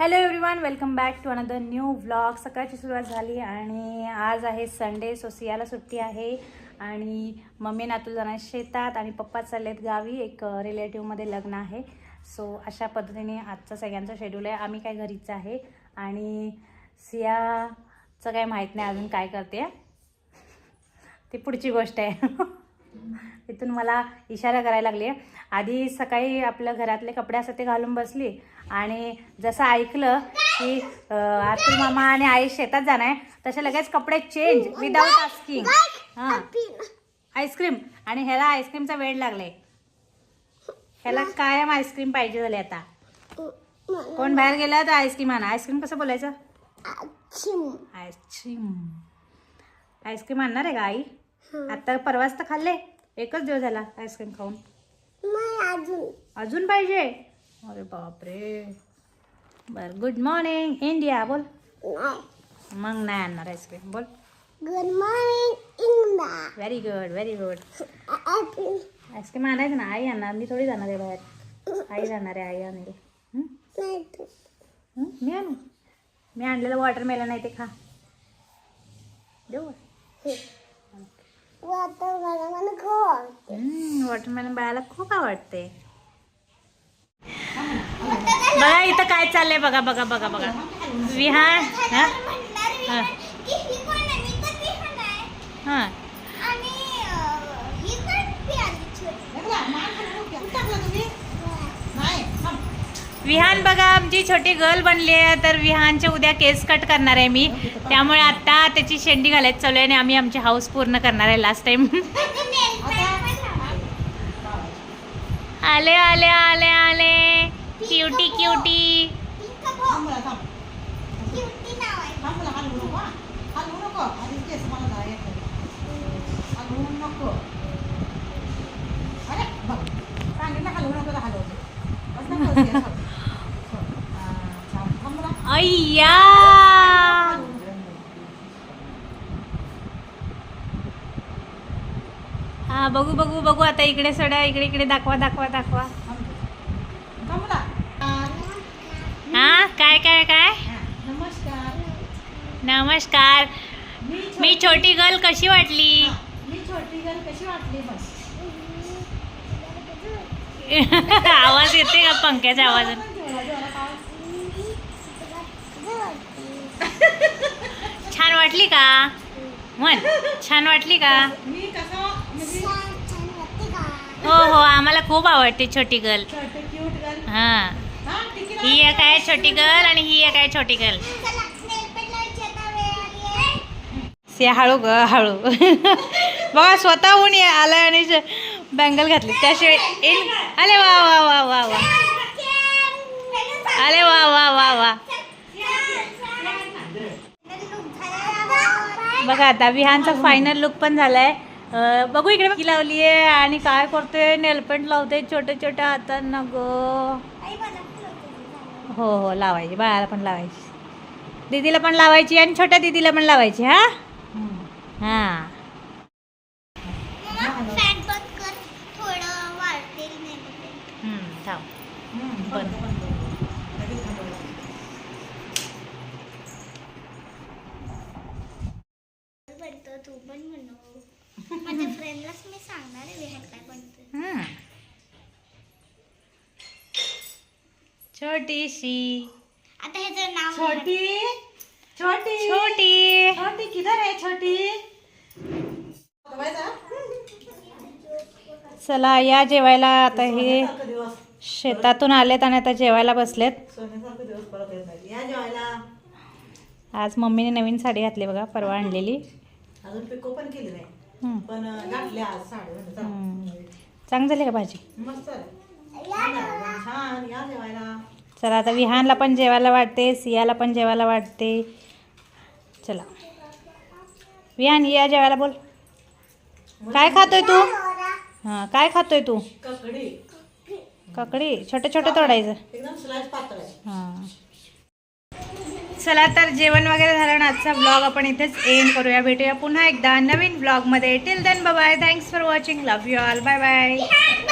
Hello everyone welcome back to another new vlog सकाळची सुरुवात झाली आणि आज आहे संडे सो सियाला सुट्टी आहे. आणि मम्मी नातू जाणार शेतात आणि पप्पा चाललेत गावी. एक रिलेटिव्हमध्ये लग्न आहे. सो अशा पद्धतीने आजचा सगळ्यांचं शेड्यूल आहे. आम्ही काय घरीच आहे. आणि सियाचं काय माहीत नाही अजून काय करते. ती पुढची गोष्ट आहे. तिथून मला इशारा करायला लागली आधी सकाळी आपल्या घरातले कपडे असतात ते घालून बसली आणि जसं ऐकलं की आतुल मामा आणि आई शेतात जाणार आहे तसे लगेच कपडे चेंज विदाऊट आस्किंग हां. आईस्क्रीम आणि ह्याला आईस्क्रीमचा वेळ लागलाय. ह्याला कायम आईस्क्रीम पाहिजे झाले आता. कोण बाहेर गेला तर आईस्क्रीम आणा. आईस्क्रीम कसं बोलायचं? आईस्क्रीम आईस्क्रीम आणणार आहे का आई? आता परवाच तर खाल्ले. एकच दिवस झाला आईस्क्रीम खाऊन. अजून. पाहिजे. अरे बापरे. बर गुड मॉर्निंग इंडिया बोल. मग नाही आणणार आईस्क्रीम बोल. गुड मॉर्निंग इंदा very good very good ice cream आणायचं ना आई आणणार. मी थोडी जाणार आहे बाहेर. आई जाणार आहे आई आणेल? मी आणू? मी आणलेलं वॉटरमेलन नाही ते खा. देऊ वातावरण मला खूप आवडते वॉटरमेलन बाळाला खूप आवडते. बघा इथं काय चाललंय बघा बघा बघा बघा. विहान विहान बघा आमची छोटी गर्ल बनली आहे. तर विहानचे उद्या केस कट करणार आहे मी. त्यामुळे आता त्याची शेंडी घालायची चालू आहे आणि आम्ही आमची हाऊस पूर्ण करणार आहे लास्ट टाइम आले आले आले आले. क्युटी क्युटी अय्या हा बघू बघू बघू आता इकडे सोडा इकडे इकडे दाखवा दाखवा दाखवा. हा काय काय काय? नमस्कार. नमस्कार मी छोटी गर्ल कशी वाटली? मी छोटी गर्ल कशी वाटली बस आवाज येते का पंख्याचा आवाज वाटली का? म्हण छान वाटली का? मी कसं म्हणजे हो हो आम्हाला खूप आवडते छोटी गर्ल छोटे क्यूट गर्ल हा. हा ही एक आहे छोटी गर्ल आणि ही एक आहे छोटी गर्ल सिया हळू ग हळू. बघा स्वतःहून ये आलाय आणि बँगल घातली. त्याशिवाय इन अरे वा वा वा वा वा. अरे वा वा वा वा. बघा आता विहानचा फायनल लुक पण झालाय. बघू इकडे की लावली आहे आणि काय करतोय? नेलपेंट लावते छोट्या छोट्या हातांना ग. हो हो लावायची. बाळाला पण लावायची. दीदीला पण लावायची आणि छोट्या दीदीला पण लावायची हा? हा. तू पण म्हणू. माझ्या फ्रेंडलाच मी सांगणार आहे विहान काय. छोटीशी. आता ह्याचं नाव छोटी. छोटी. छोटी. छोटी किधर आहे छोटी? चला या जेवायला आता हे शेतातून आलेत आणि आता जेवायला बसलेत. सोन्यासारखं दिवस परत येत नाही. या जेवायला. आज मम्मीने नवीन साडी घातली बघा परवा आणलेली. अजून पिको पण केली नाही. पण अं, घातली आज साडी चला. हम्म. चांगली झाली का भाजी? मस्त. छान या जेवायला. चला आता विहानला पण जेवायला वाटते सियाला पण जेवायला वाटते. चला. विहान या जेवायला बोल. काय खातोय तू? हां काय खातोय तू? ककडी. काकडी छोटे छोटे तोडायचं. एकदम स्लाइस पातळ हां. चला तर जेवण वगैरे झालं ना आजचा ब्लॉग आपण इथेच एंड करूया. भेटूया पुन्हा एकदा नवीन ब्लॉगमध्ये till then bye thanks for watching love you all bye bye bye bye